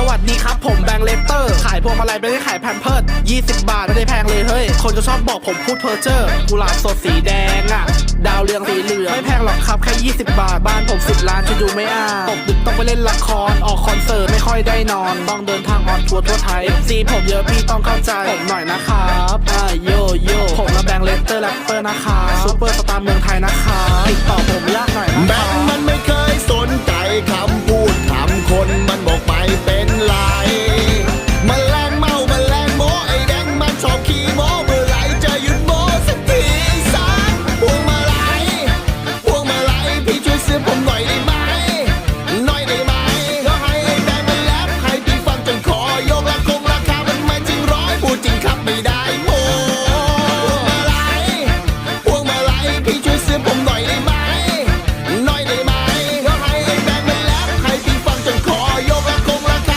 สวัสดีครับผมแบงเลเตอร์ ขายพวงมาลัยไม่ได้ขายแพมเพิร์ด20 บาทไม่ได้แพงเลยเฮ้ย คนก็ชอบบอกผมพูดเพอร์เจอร์กุหลาบสดสีแดงอะดาวเรืองสีเหลืองไม่แพงหรอกครับแค่ 20 บาท บ้านผมสิบล้านจะอยู่ไม่อ่าตกดึกต้องไปเล่นละคร ออกคอนเสิร์ตไม่ค่อยได้นอน ต้องเดินทางออนทัวร์ทั่วไทยซีผมเยอะพี่ต้องเข้าใจ ผมหน่อยนะครับอ่าโยโย่ผมและแบงเลเตอร์แรปเปอร์นะคะซูเปอร์สตาร์เมืองไทยนะคะติดต่อ die.